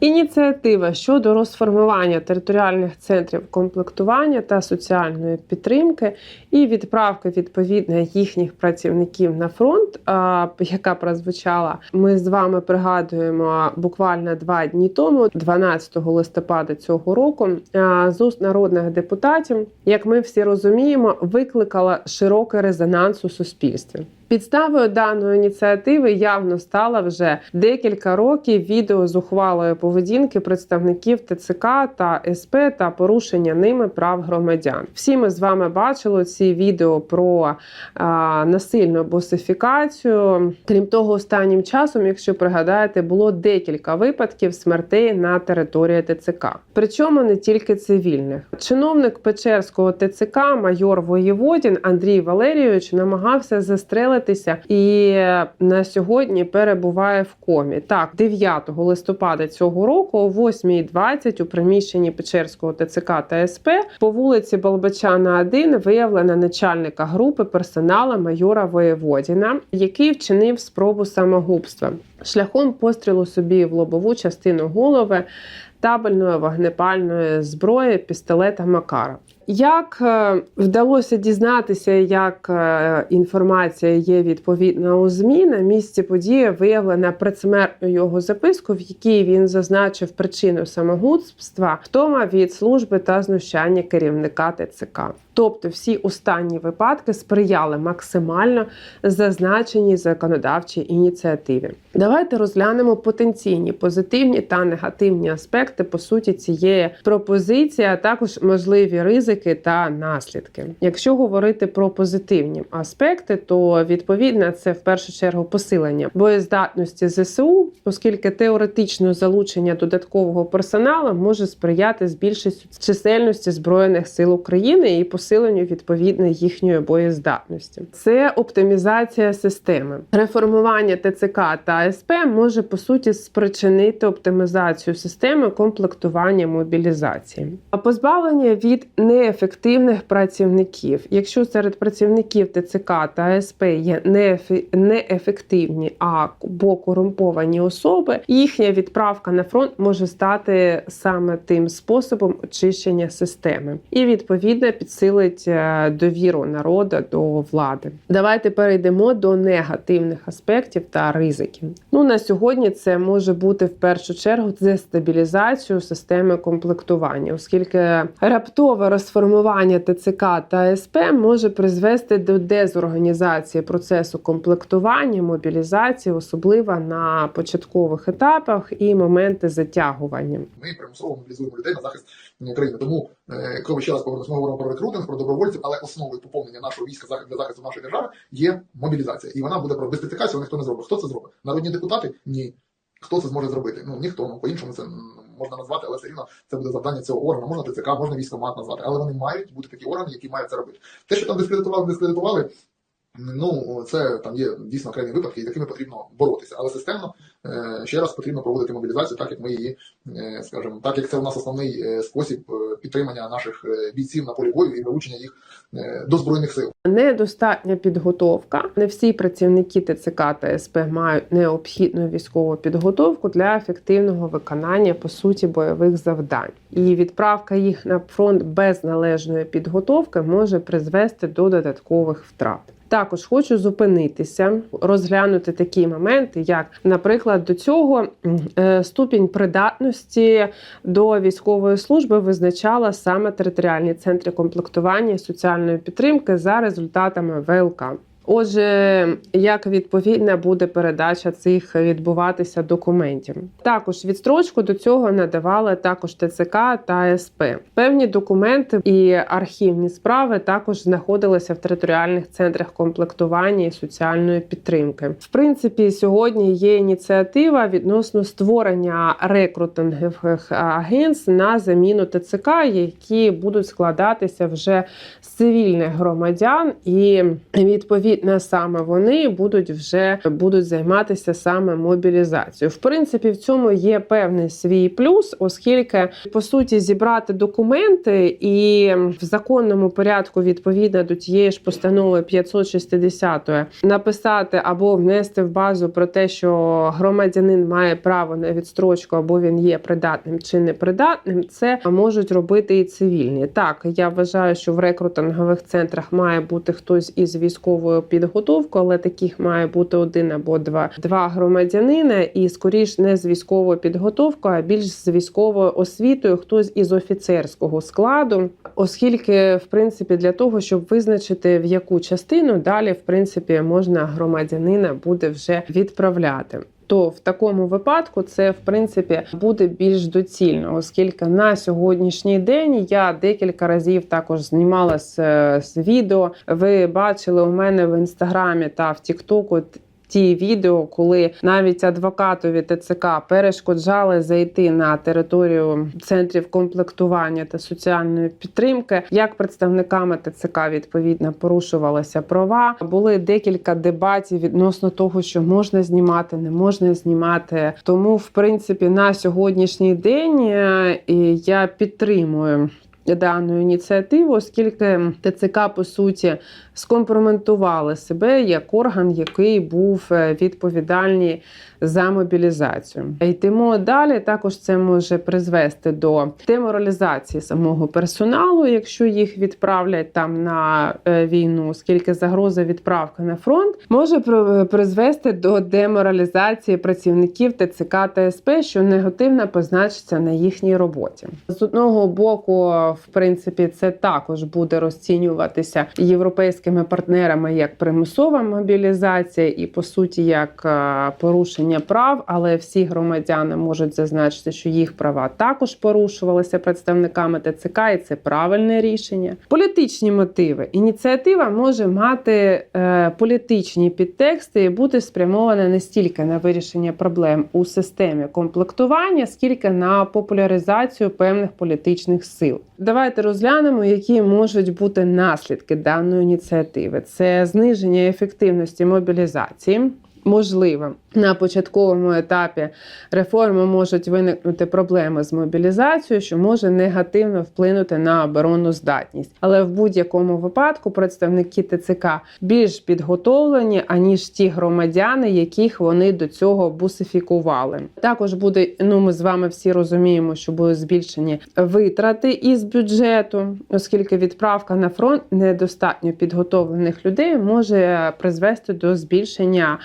І Ініціатива щодо розформування територіальних центрів комплектування та соціальної підтримки і відправки відповідно їхніх працівників на фронт, яка прозвучала, ми з вами пригадуємо буквально два дні тому, 12 листопада цього року, з уст народних депутатів, як ми всі розуміємо, викликала широкий резонанс у суспільстві. Підставою даної ініціативи явно стало вже декілька років відео з ухвалою поведінки представників ТЦК та СП та порушення ними прав громадян. Всі ми з вами бачили ці відео про а, насильну босифікацію. Крім того, останнім часом, якщо пригадаєте, було декілька випадків смертей на території ТЦК. Причому не тільки цивільних. Чиновник Печерського ТЦК, майор Воєводін Андрій Валерійович намагався застрелитися і на сьогодні перебуває в комі. Так, 9 листопада цього року, о 8.20 у приміщенні Печерського ТЦК та СП по вулиці Болбачана, 1 виявлено начальника групи персонала майора Воєводіна, який вчинив спробу самогубства шляхом пострілу собі в лобову частину голови табельної вогнепальної зброї пістолета Макара. Як е, вдалося дізнатися, як е, інформація є відповідна у ЗМІ, на місці події виявлена предсмертну його записку, в якій він зазначив причину самогубства, втома від служби та знущання керівника ТЦК. Тобто всі останні випадки сприяли максимально зазначеній законодавчій ініціативі. Давайте розглянемо потенційні позитивні та негативні аспекти по суті цієї пропозиції, а також можливі ризики та наслідки. Якщо говорити про позитивні аспекти, то відповідно це в першу чергу посилення боєздатності ЗСУ, оскільки теоретично залучення додаткового персоналу може сприяти збільшенню чисельності збройних сил України і посиленню відповідно їхньої боєздатності. Це оптимізація системи. Реформування ТЦК та СП може по суті спричинити оптимізацію системи комплектування мобілізації, а позбавлення від неефективних працівників. Якщо серед працівників ТЦК та СП є неефективні або корумповані особи, їхня відправка на фронт може стати саме тим способом очищення системи і відповідно підсилить е, довіру народу до влади. Давайте перейдемо до негативних аспектів та ризиків. Ну на сьогодні це може бути в першу чергу дестабілізацію системи комплектування, оскільки раптове розформування ТЦК та СП може призвести до дезорганізації процесу комплектування, мобілізації, особливо на початкових етапах і моменти затягування. Ми примусово мобілізуємо людей на захист країни. Тому, е, коли ми ще раз повернемось, ми говоримо про рекрутинг, про добровольців, але основою поповнення нашого війська для захисту нашої держави є мобілізація. І вона буде про цього ніхто не зробить. Хто це зробить? Народні депутати? Ні. Хто це зможе зробити? Ну ніхто. Ну по-іншому це можна назвати, але все рівно це буде завдання цього органу. Можна ТЦК, можна військомат назвати, але вони мають бути такі органи, які мають це робити. Те, що там дискредитували, дискредитували. Ну, це там є дійсно окремі випадки, з якими потрібно боротися. Але системно е, ще раз потрібно проводити мобілізацію, так як ми її, е, скажімо, так як це у нас основний е, спосіб підтримання наших бійців на полі бою і вилучення їх до збройних сил. Недостатня підготовка. Не всі працівники ТЦК та СП мають необхідну військову підготовку для ефективного виконання по суті бойових завдань. І відправка їх на фронт без належної підготовки може призвести до додаткових втрат. Також хочу зупинитися, розглянути такі моменти, як, наприклад, до цього е, ступінь придатності до військової служби визначала саме територіальні центри комплектування соціальної підтримки за результатами ВЛК. Отже, як відповідна буде передача цих відбуватися документів? Також відстрочку до цього надавали також ТЦК та СП. Певні документи і архівні справи також знаходилися в територіальних центрах комплектування і соціальної підтримки. В принципі, сьогодні є ініціатива відносно створення рекрутингових агентств на заміну ТЦК, які будуть складатися вже з цивільних громадян і відповідно відповідно саме вони будуть вже будуть займатися саме мобілізацією. В принципі, в цьому є певний свій плюс, оскільки по суті зібрати документи і в законному порядку відповідно до тієї ж постанови 560 написати або внести в базу про те, що громадянин має право на відстрочку, або він є придатним чи непридатним, це можуть робити і цивільні. Так, я вважаю, що в рекрутингових центрах має бути хтось із військовою підготовкою, але таких має бути один або два, два громадянина, і скоріш не з військовою підготовкою, а більш з військовою освітою, хтось із офіцерського складу, оскільки, в принципі, для того, щоб визначити в яку частину далі, в принципі, можна громадянина буде вже відправляти. То в такому випадку це в принципі буде більш доцільно, оскільки на сьогоднішній день я декілька разів також знімала з, з відео. Ви бачили у мене в інстаграмі та в Тіктоку ті відео, коли навіть адвокатові ТЦК перешкоджали зайти на територію центрів комплектування та соціальної підтримки, як представниками ТЦК відповідно порушувалися права. Були декілька дебатів відносно того, що можна знімати, не можна знімати. Тому, в принципі, на сьогоднішній день е, я підтримую. Дану ініціативу, оскільки ТЦК по суті скомпроментували себе як орган, який був е, відповідальний за мобілізацію. Йтимо далі. Також це може призвести до деморалізації самого персоналу, якщо їх відправлять там на е, війну, оскільки загроза відправки на фронт може при- призвести до деморалізації працівників ТЦК та СП, що негативно позначиться на їхній роботі. З одного боку, в принципі, це також буде розцінюватися європейськими партнерами як примусова мобілізація, і по суті як е, порушення прав, але всі громадяни можуть зазначити, що їх права також порушувалися представниками ТЦК, і це правильне рішення. Політичні мотиви. Ініціатива може мати е, політичні підтексти і бути спрямована не стільки на вирішення проблем у системі комплектування, скільки на популяризацію певних політичних сил. Давайте розглянемо, які можуть бути наслідки даної ініціативи. Це зниження ефективності мобілізації. Можливо, на початковому етапі реформи можуть виникнути проблеми з мобілізацією, що може негативно вплинути на оборонну здатність. Але в будь-якому випадку представники ТЦК більш підготовлені, аніж ті громадяни, яких вони до цього бусифікували. Також буде, ну ми з вами всі розуміємо, що будуть збільшені витрати із бюджету, оскільки відправка на фронт недостатньо підготовлених людей може призвести до збільшення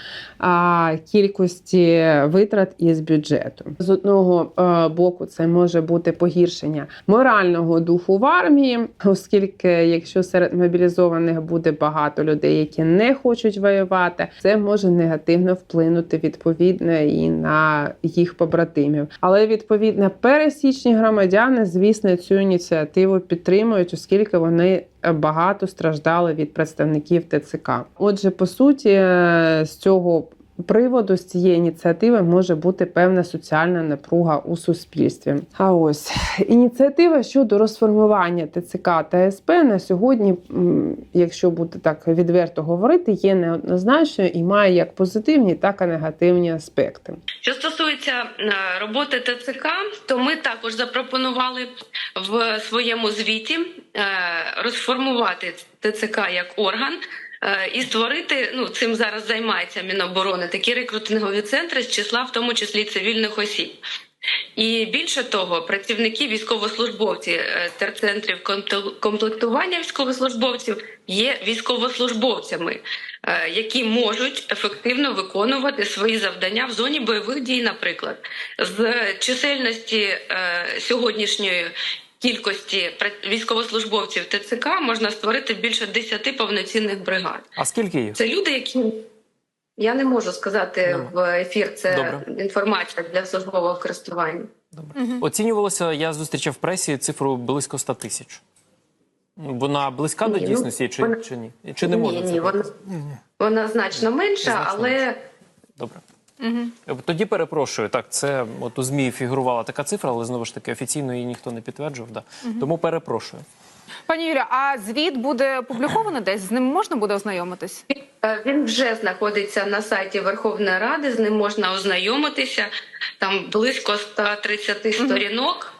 кількості витрат із бюджету. З одного е, боку, це може бути погіршення морального духу в армії, оскільки якщо серед мобілізованих буде багато людей, які не хочуть воювати, це може негативно вплинути відповідно і на їх побратимів. Але відповідно пересічні громадяни, звісно, цю ініціативу підтримують, оскільки вони багато страждали від представників ТЦК. Отже, по суті, е, з цього приводу з цієї ініціативи може бути певна соціальна напруга у суспільстві. А ось ініціатива щодо розформування ТЦК та СП на сьогодні, якщо бути так відверто говорити, є неоднозначною і має як позитивні, так і негативні аспекти. Що стосується е, роботи ТЦК, то ми також запропонували в своєму звіті е, розформувати ТЦК як орган. Е, І створити ну цим зараз займається Міноборони такі рекрутингові центри з числа, в тому числі цивільних осіб. І більше того, працівники військовослужбовці е, терцентрів комплектування військовослужбовців є військовослужбовцями, е, які можуть ефективно виконувати свої завдання в зоні бойових дій, наприклад, з чисельності сьогоднішньої. Кількості військовослужбовців ТЦК можна створити більше 10 повноцінних бригад. А скільки їх? Це люди, які я не можу сказати Добре. в ефір. Це Добре. інформація для службового користування. Добре. Оцінювалося, я зустрічав в пресі цифру близько 100 тисяч. Вона близька до Ні, ну, дійсності чи, вона- чи ні? Чи не можна ні, це ні, вона, вона значно менша, Значно але менша. Добре. Тоді перепрошую. Так, це от у ЗМІ фігурувала така цифра, але знову ж таки офіційно її ніхто не підтверджував. Да. Тому перепрошую. Пані Юля, а звіт буде опублікований десь? З ним можна буде ознайомитись? Е, Він вже знаходиться на сайті Верховної Ради. З ним можна ознайомитися. Там близько 130 сторінок.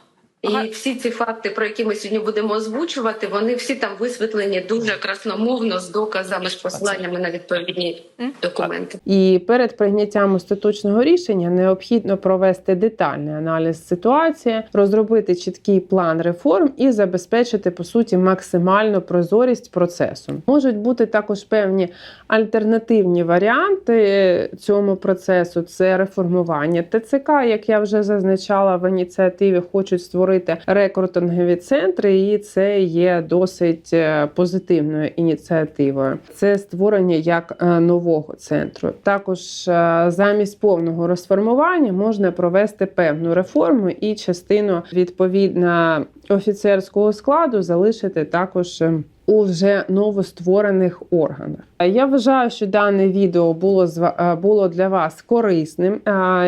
Ага. І всі ці факти, про які ми сьогодні будемо озвучувати, вони всі там висвітлені дуже красномовно з доказами, з посиланнями на відповідні документи. І перед прийняттям остаточного рішення необхідно провести детальний аналіз ситуації, розробити чіткий план реформ і забезпечити по суті максимальну прозорість процесу. Можуть бути також певні альтернативні варіанти цьому процесу. Це реформування ТЦК, як я вже зазначала в ініціативі, хочуть створити рекрутингові центри, і це є досить е, позитивною ініціативою. Це створення як е, нового центру. Також е, замість повного розформування можна провести певну реформу і частину відповідно офіцерського складу залишити також. е, У вже новостворених органах. Е, Я вважаю, що дане відео було е, було для вас корисним.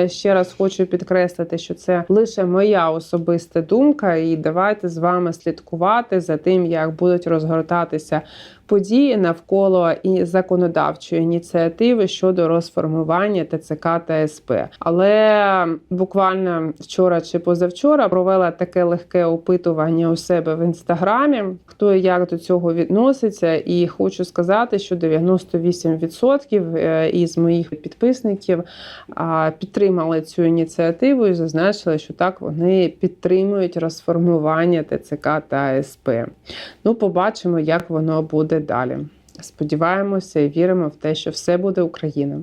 Ще раз хочу підкреслити, що це лише моя особиста думка, і давайте з вами слідкувати за тим, як будуть розгортатися події навколо і законодавчої ініціативи щодо розформування ТЦК та СП. Але буквально вчора чи позавчора провела таке легке опитування у себе в інстаграмі. Хто і як до цього відноситься, і хочу сказати, що 98% е, із моїх підписників підтримали цю ініціативу і зазначили, що так вони підтримують розформування ТЦК та СП. Ну, побачимо, як воно буде далі. Сподіваємося і віримо в те, що все буде Україна.